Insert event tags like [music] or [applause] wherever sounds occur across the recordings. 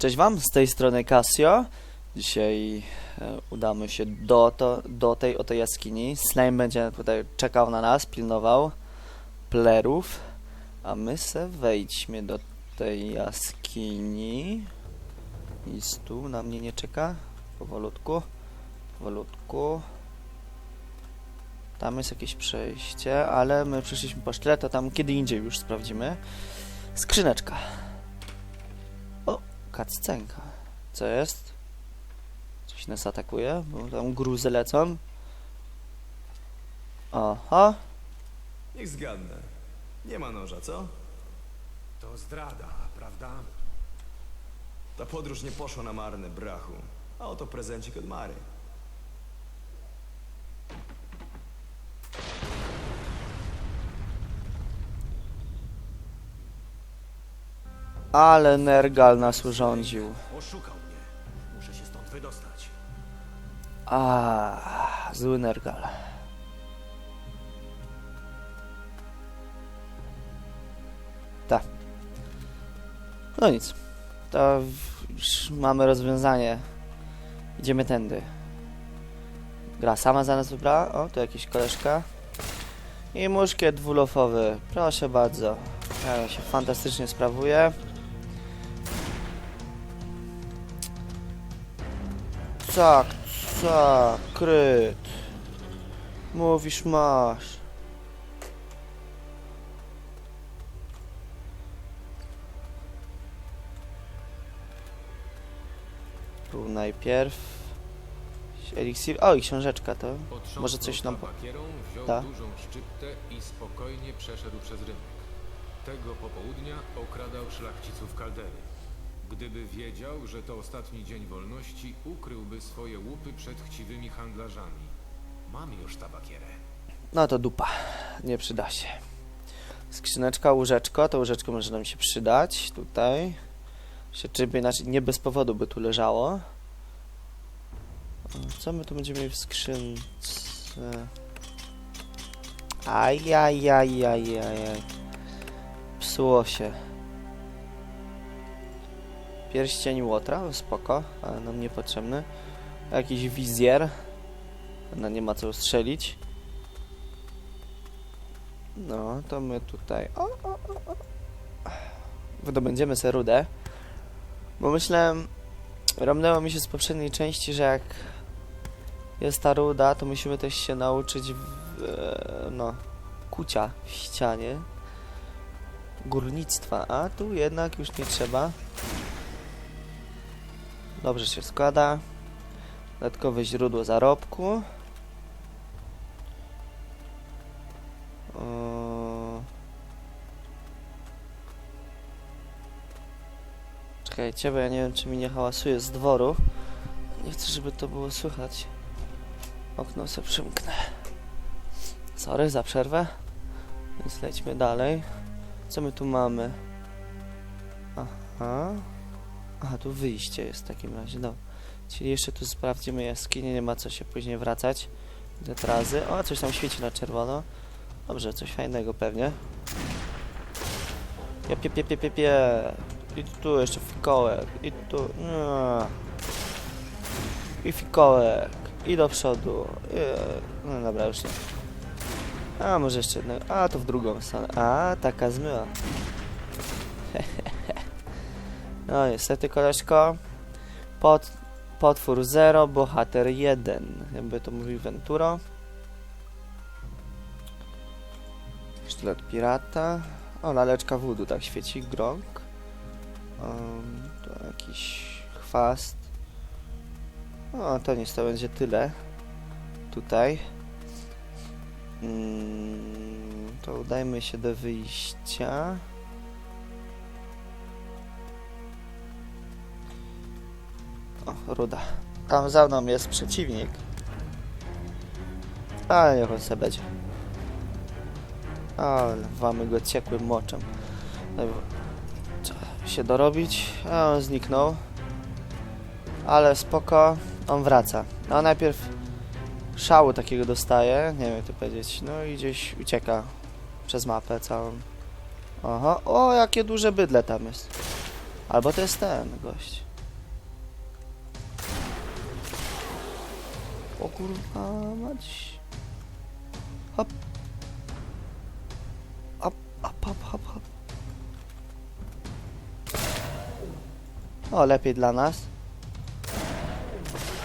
Cześć Wam, z tej strony Casio. Dzisiaj e, udamy się do, to, do tej oto jaskini. Slime będzie tutaj czekał na nas, pilnował plerów. A my se wejdźmy do tej jaskini. Nic tu na mnie nie czeka. Powolutku, powolutku. Tam jest jakieś przejście, ale my przyszliśmy po sztylet, to tam kiedy indziej już sprawdzimy. Skrzyneczka. Kaccenka. Co jest? Coś nas atakuje, bo tam gruzy lecą. Aha. Niech zgadnę. Nie ma noża, co? To zdrada, prawda? Ta podróż nie poszła na marne, brachu. A oto prezencik od Mary. Ale Nergal nas urządził. Oszukał mnie. Muszę się stąd wydostać. A, zły Nergal. Tak. No nic. To już mamy rozwiązanie. Idziemy tędy. Gra sama za nas wybrała. O, tu jakiś koleżka. I muszkiet dwulofowy. Proszę bardzo. Ja się fantastycznie sprawuje. Tak, tak, kryt. Mówisz masz. Tu najpierw eliksir. O, i książeczka to. Może coś nam- wziął Ta? dużą szczyptę i spokojnie przeszedł przez rynek. Tego popołudnia okradał szlachciców kaldery. Gdyby wiedział, że to ostatni dzień wolności, ukryłby swoje łupy przed chciwymi handlarzami. Mam już tabakierę. No to dupa. Nie przyda się. Skrzyneczka, łóżeczko. To łóżeczko może nam się przydać. Tutaj. Się czybie, inaczej nie bez powodu by tu leżało. Co my tu będziemy mieli w skrzynce? Ajajajajajaj. Psuło się. Pierścień łotra, spoko, ale nam niepotrzebny. Jakiś wizjer. No nie ma co strzelić. No, to my tutaj. O, o, o, o. Wydobędziemy sobie rudę. Bo myślę, romnęło mi się z poprzedniej części, że jak jest ta ruda, to musimy też się nauczyć w, e, no, kucia w ścianie. Górnictwa, a tu jednak już nie trzeba. Dobrze się składa. Dodatkowe źródło zarobku. Eee. Czekajcie, bo ja nie wiem, czy mi nie hałasuje z dworu. Nie chcę, żeby to było słychać. Okno sobie przymknę. Sorry za przerwę. Więc lećmy dalej. Co my tu mamy? Aha. Aha, tu wyjście jest w takim razie. No. Czyli jeszcze tu sprawdzimy jaskinię, nie ma co się później wracać. Detrazy. O, coś tam świeci na czerwono. Dobrze, coś fajnego pewnie. Pie, pie, pie, pie, pie, pie. I tu jeszcze fikołek. I tu... Nie. I fikołek. I do przodu. I... No dobra, już nie. A, może jeszcze jednego. A, to w drugą stronę. A, taka zmyła. [laughs] no niestety, koleżko. Pod, potwór 0, bohater 1. Jakby to mówił Venturo. Sztylet pirata. O, laleczka wódu tak świeci. Grąg. Um, to jakiś chwast. O, to nic, to będzie tyle. Tutaj. Mm, to udajmy się do wyjścia. Ruda. Tam za mną jest przeciwnik. Ale niech on sobie będzie. Ale wamy go ciekłym moczem. Trzeba się dorobić. A on zniknął. Ale spoko. On wraca. No najpierw szału takiego dostaje. Nie wiem jak to powiedzieć. No i gdzieś ucieka przez mapę całą. Aha. O, jakie duże bydle tam jest. Albo to jest ten gość. Kurwa mać. Hop. Hop, hop, hop, hop, hop. O, lepiej dla nas.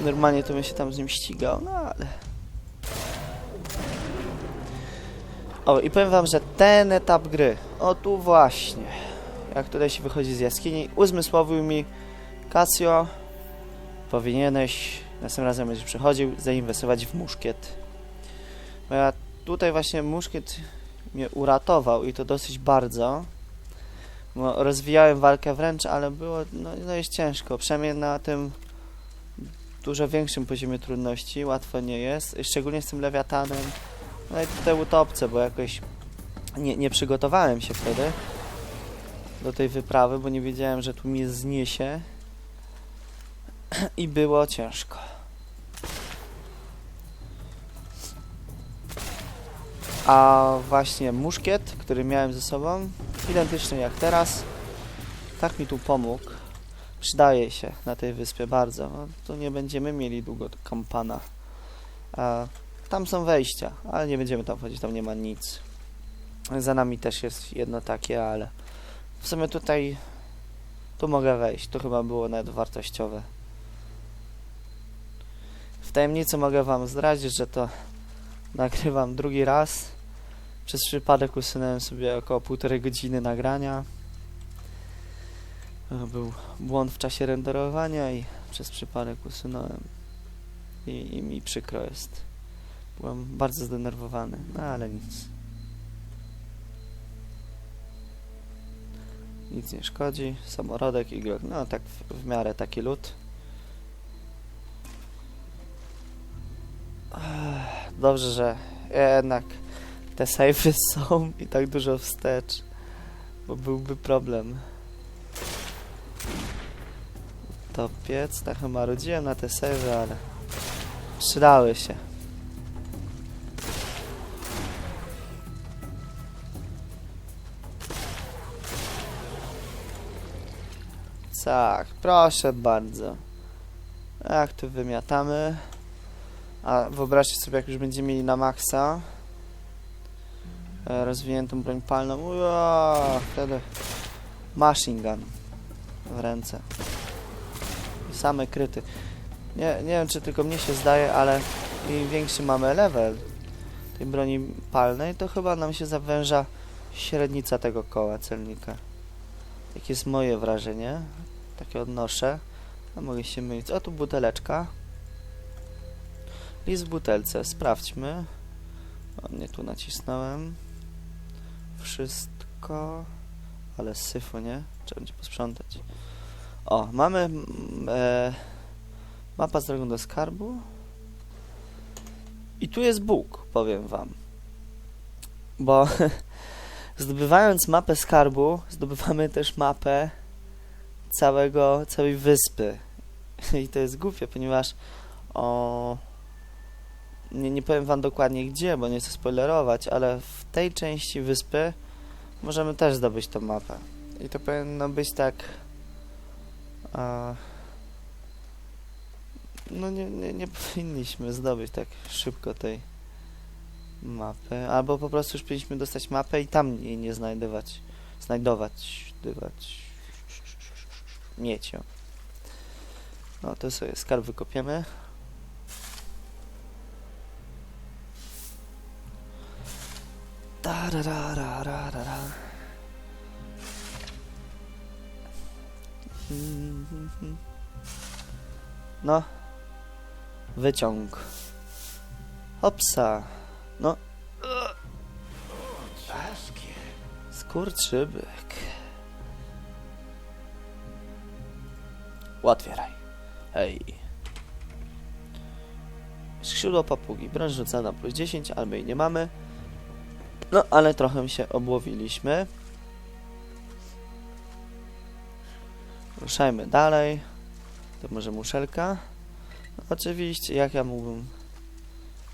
Normalnie to bym się tam z nim ścigał, no ale... O, i powiem wam, że ten etap gry, o tu właśnie, jak tutaj się wychodzi z jaskini, uzmysłowił mi Casio, powinieneś następnym razem będziesz przychodził, zainwestować w muszkiet. Bo ja tutaj właśnie muszkiet mnie uratował i to dosyć bardzo. Bo rozwijałem walkę wręcz, ale było no, no jest ciężko. Przynajmniej na tym dużo większym poziomie trudności łatwo nie jest. Szczególnie z tym lewiatanem. No i te utopce, bo jakoś nie, nie przygotowałem się wtedy do tej wyprawy, bo nie wiedziałem, że tu mnie zniesie. [clears throat] I było ciężko. A właśnie muszkiet, który miałem ze sobą, identyczny jak teraz, tak mi tu pomógł. Przydaje się na tej wyspie bardzo. No, tu nie będziemy mieli długo kampana. Tam są wejścia, ale nie będziemy tam wchodzić, tam nie ma nic. Za nami też jest jedno takie, ale w sumie tutaj tu mogę wejść. To chyba było nawet wartościowe. W tajemnicy mogę wam zdradzić, że to nagrywam drugi raz. Przez przypadek usunąłem sobie około półtorej godziny nagrania. E, Był błąd w czasie renderowania i przez przypadek usunąłem. I, i mi przykro jest. Byłem bardzo zdenerwowany, no ale nic. Nic nie szkodzi. Samorodek, Y. No tak w, w miarę taki lód. Dobrze, że jednak te sejfy [laughs] są i tak dużo wstecz, bo byłby problem. Topiec, tak chyba rodziłem na te sejfy, ale przydały się. Tak, proszę bardzo. Jak tu wymiatamy. A wyobraźcie sobie, jak już będziemy mieli na maksa e, rozwiniętą broń palną. Ua, wtedy machine gun w ręce. I same kryty. Nie, nie wiem, czy tylko mnie się zdaje, ale im większy mamy level tej broni palnej, to chyba nam się zawęża średnica tego koła celnika. Takie jest moje wrażenie. Takie odnoszę. A mogę się mylić. O, tu buteleczka. List w butelce. Sprawdźmy. O, nie tu nacisnąłem. Wszystko. Ale syfu, nie? Trzeba będzie posprzątać. O, mamy mm, e, mapa z drogą do skarbu. I tu jest Bóg, powiem wam. Bo [laughs] zdobywając mapę skarbu, zdobywamy też mapę całego, całej wyspy. [laughs] I to jest głupie, ponieważ o, nie, nie powiem wam dokładnie gdzie, bo nie chcę spoilerować, ale w tej części wyspy możemy też zdobyć tą mapę. I to powinno być tak... A, no nie, nie, nie powinniśmy zdobyć tak szybko tej mapy, albo po prostu już powinniśmy dostać mapę i tam jej nie znajdować, znajdować, dywać, mieć ją. No to sobie skarb wykopiemy. Tararararara. Mhm. No. Wyciąg. Hopsa. No. Skurczybyk. Otwieraj. Hej. Skrzydło papugi. Broń rzucana plus 10, ale my jej nie mamy. No, ale trochę się obłowiliśmy. Ruszajmy dalej. To może muszelka? No, oczywiście, jak ja mógłbym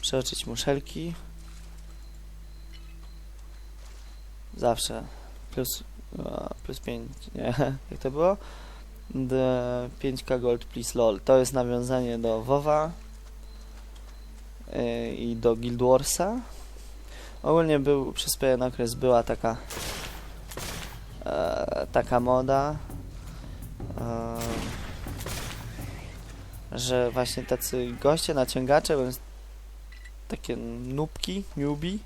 przeoczyć muszelki? Zawsze. Plus, a, plus 5, nie, [laughs] jak to było? The 5k gold please lol. To jest nawiązanie do WoWa. y, i do Guild Warsa. Ogólnie był, przez pewien okres była taka e, taka moda, e, że właśnie tacy goście, naciągacze, takie nubki, newbie,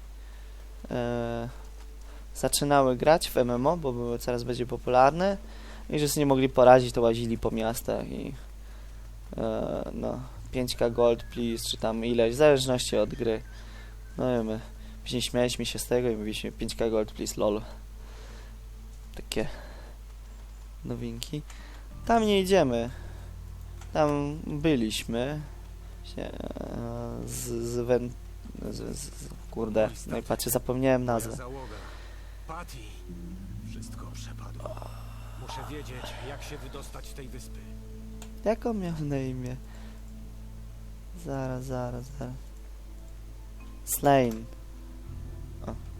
e, zaczynały grać w MMO, bo były coraz bardziej popularne i że sobie nie mogli poradzić, to łazili po miastach i e, no, 5k gold please, czy tam ileś, w zależności od gry. No i my później śmialiśmy się z tego i mówiliśmy 5k gold please, lol. Takie nowinki. Tam nie idziemy. Tam byliśmy. E, z, z, wen, z, z, z Kurde, no i patrzcie, zapomniałem nazwę. Patty. Wszystko przepadło. Muszę wiedzieć, jak się wydostać z tej wyspy. Jak on miał na imię? Zaraz, zaraz, zaraz. Slain.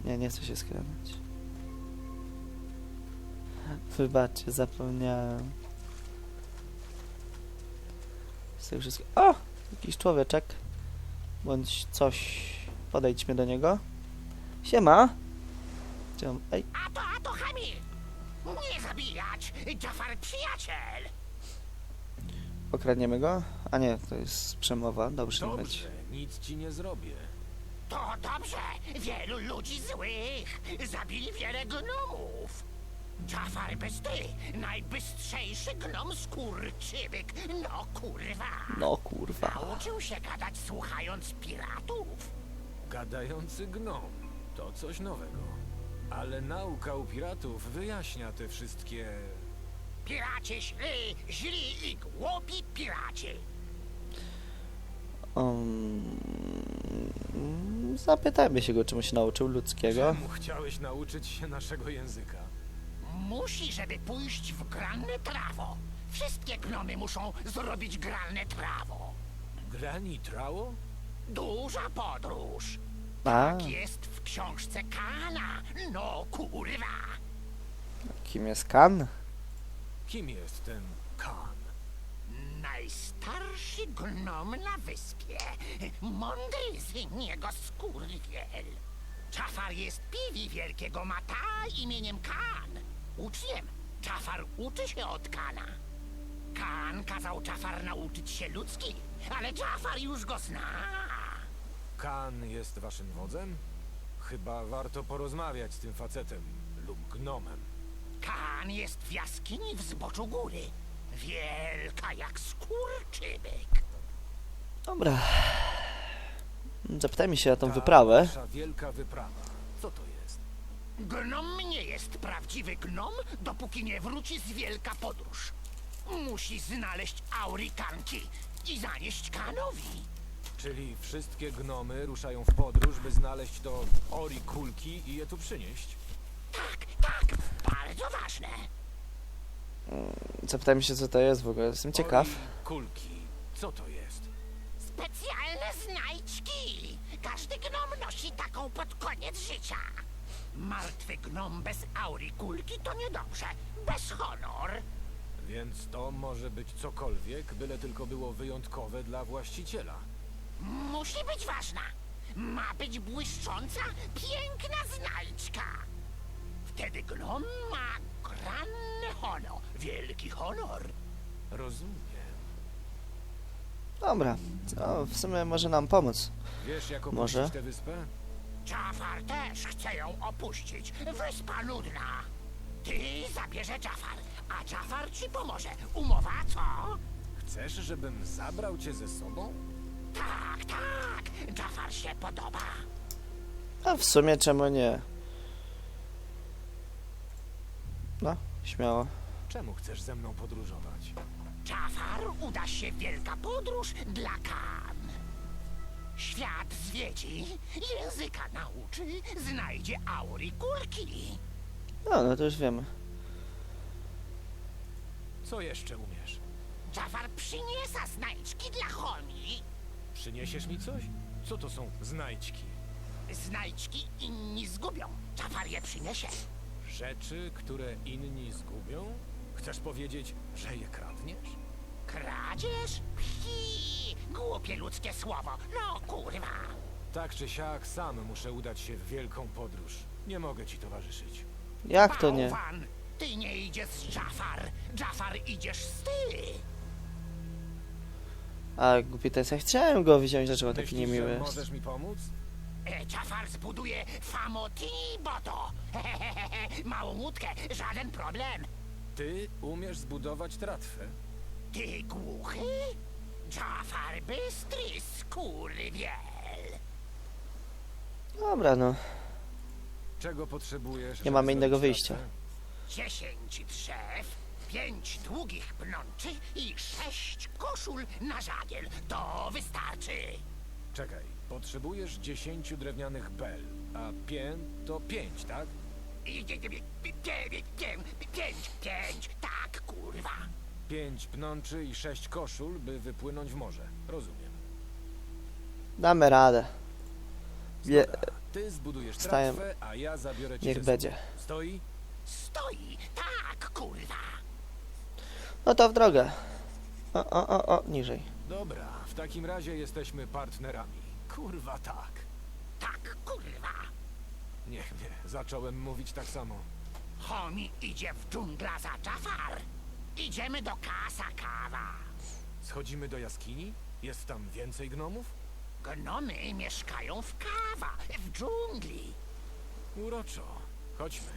Nie, nie chcę się skręcać. Wybaczcie, zapomniałem. Z tego wszystkiego. O! Jakiś człowieczek. Bądź coś. Podejdźmy do niego. Siema! On? Ej, A to, a to Hamil! Nie zabijać! Jafar przyjaciel! okradniemy go? A nie, to jest przemowa. Dobrze, być. Dobrze, nic ci nie zrobię. To dobrze! Wielu ludzi złych! Zabili wiele gnomów! Jafar bysty! Najbystrzejszy gnom skurczybyk! No kurwa! No kurwa. Nauczył się gadać słuchając piratów! Gadający gnom. To coś nowego. Ale nauka u piratów wyjaśnia te wszystkie... Piraci źli, źli i głupi piraci! Um, zapytajmy się go, czemu się nauczył ludzkiego. Czemu chciałeś nauczyć się naszego języka? Musi, żeby pójść w granne trawo. Wszystkie gnomy muszą zrobić granne trawo. Grani trało? Duża podróż. A, Tak jest w książce Kana. No kurwa. kim jest Kan? Kim jest ten Kan? Najstarszy gnom na wyspie. Mądry z niego skurwiel. Czafar jest piwi wielkiego mata imieniem Kan. Uczniem. Czafar uczy się od Kana. Kan kazał Czafar nauczyć się ludzki, ale Czafar już go zna. Kan jest waszym wodzem? Chyba warto porozmawiać z tym facetem lub gnomem. Kan jest w jaskini w zboczu góry. Wielka jak skurczybyk. Dobra. Zapytajmy się o tą Ta wyprawę. Wasza wielka wyprawa. Co to jest? Gnom nie jest prawdziwy gnom, dopóki nie wróci z wielka podróż. Musi znaleźć Aurikanki i zanieść Kanowi. Czyli wszystkie gnomy ruszają w podróż, by znaleźć to ori kulki i je tu przynieść? Tak, tak, bardzo ważne. Zapytajmy się, co to jest w ogóle. Jestem ciekaw. Ori kulki. Co to jest? Specjalne znajdźki. Każdy gnom nosi taką pod koniec życia. Martwy gnom bez Aurikulki to niedobrze. Bez honor. Więc to może być cokolwiek, byle tylko było wyjątkowe dla właściciela. Musi być ważna. Ma być błyszcząca, piękna znajdźka. Wtedy gnom ma granny honor, wielki honor. Rozumiem. Dobra. O, w sumie może nam pomóc. Wiesz, jak Może? tę wyspę? Jafar też chce ją opuścić. Wyspa nudna. Ty zabierze Jafar, a Jafar ci pomoże. Umowa co? Chcesz, żebym zabrał cię ze sobą? Tak, tak. Jafar się podoba. A w sumie czemu nie? No, śmiało. Czemu chcesz ze mną podróżować? Jafar uda się wielka podróż dla Kan. Świat zwiedzi, języka nauczy, znajdzie aury kulki. No, no to już wiemy. Co jeszcze umiesz? Jafar przyniesa znajdźki dla Homi. Przyniesiesz mi coś? Co to są znajdźki? Znajdźki inni zgubią. Jafar je przyniesie. Rzeczy, które inni zgubią? Chcesz powiedzieć, że je kradniesz? Kradzież? Phi! Głupie ludzkie słowo. No kurwa. Tak czy siak, sam muszę udać się w wielką podróż. Nie mogę ci towarzyszyć. Jak to nie? Bałwan, ty nie idziesz z Jafar. Jafar idziesz z ty. A głupi to jest, ja chciałem go wziąć, dlaczego taki Myślisz, niemiły że jest? możesz mi pomóc? E, Jafar zbuduje Famotini Boto. [laughs] Małą łódkę, żaden problem. Ty umiesz zbudować tratwę? Ty głuchy? Jafar bystry skurwiel. Dobra, no. Czego potrzebujesz? Nie żeby mamy innego zrobić wyjścia. tratwę? Dziesięć drzew, pięć długich pnączy i sześć koszul na żagiel. To wystarczy. Czekaj, potrzebujesz dziesięciu drewnianych bel, a pię to pięć, tak? I dzie- dzie- dzie- dzie- dzie- dzie- Pięć, pięć, tak kurwa. Pięć pnączy i sześć koszul, by wypłynąć w morze. Rozumiem. Damy radę. Wie, ty zbudujesz Wstaję. tratwę, a ja zabiorę cię niech ze sobą. będzie. Stoi? Stoi, tak kurwa. No to w drogę. O, o, o, o, niżej. Dobra, w takim razie jesteśmy partnerami. Kurwa tak. Tak kurwa. Niech mnie, zacząłem mówić tak samo. Homi idzie w dżungla za Jafar. Idziemy do Kasa Kawa. Schodzimy do jaskini? Jest tam więcej gnomów? Gnomy mieszkają w Kawa, w dżungli. Uroczo. Chodźmy.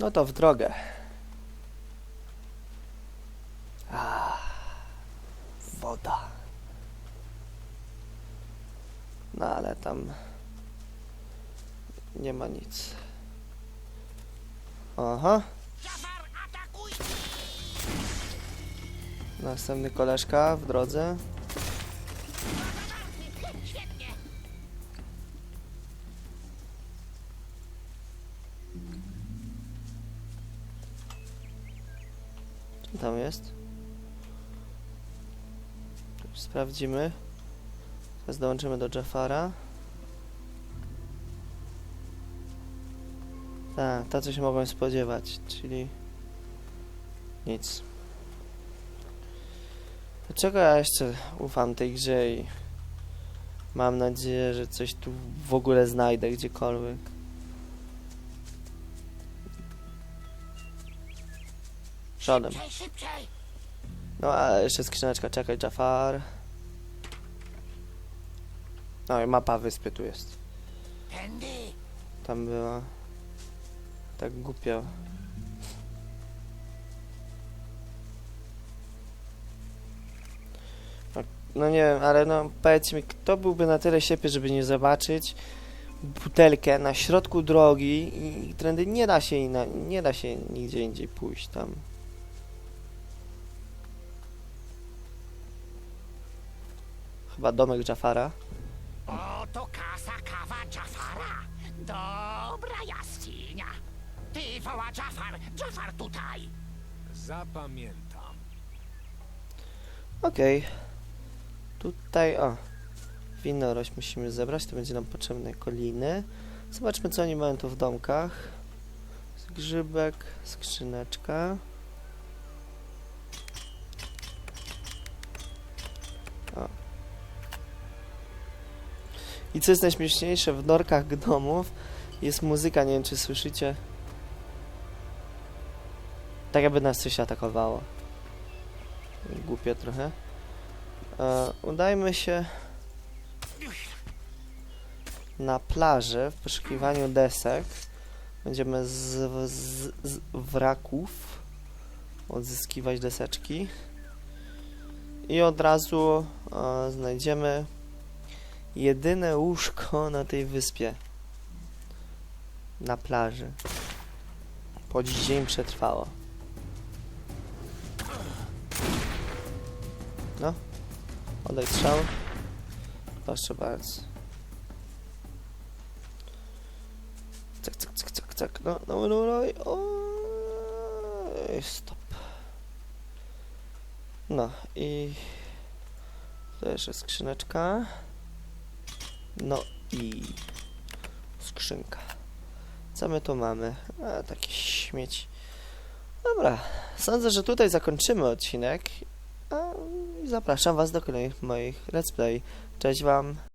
No to w drogę. A, woda. No ale tam nie ma nic. Aha, następny koleżka w drodze. Co tam jest? Sprawdzimy. Teraz dołączymy do Jafara. Tak, to co się mogłem spodziewać, czyli nic. Dlaczego ja jeszcze ufam tej grze i mam nadzieję, że coś tu w ogóle znajdę gdziekolwiek. Szybciej. No a jeszcze skrzyneczka, czekaj, Jafar. No i mapa wyspy tu jest. Tam była. Tak głupio. No, no nie wiem, ale no powiedz mi, kto byłby na tyle ślepy, żeby nie zobaczyć butelkę na środku drogi i trendy nie da się inna, nie da się nigdzie indziej pójść tam. Chyba domek Jafara. Oto Kasa Kawa Jafara. Dobra jaskinia. Ty woła Jafar, Jafar tutaj. Zapamiętam. Okej. Tutaj, o. Winorość musimy zebrać, to będzie nam potrzebne koliny. Zobaczmy, co oni mają tu w domkach. Grzybek, skrzyneczka. I co jest najśmieszniejsze, w norkach gnomów jest muzyka, nie wiem czy słyszycie. Tak jakby nas coś atakowało. Głupie trochę. E, udajmy się na plażę w poszukiwaniu desek. Będziemy z, z, z wraków odzyskiwać deseczki. I od razu e, znajdziemy jedyne łóżko na tej wyspie. Na plaży. Po dziś dzień przetrwało. No. Oddaj strzał. Proszę bardzo. Cak, cak, cak, cak, cak. No, no, no, no. Oj, stop. No i... To jeszcze skrzyneczka. No i... Skrzynka. Co my tu mamy? A, takie śmieci. Dobra. Sądzę, że tutaj zakończymy odcinek. A zapraszam Was do kolejnych moich let's play. Cześć Wam!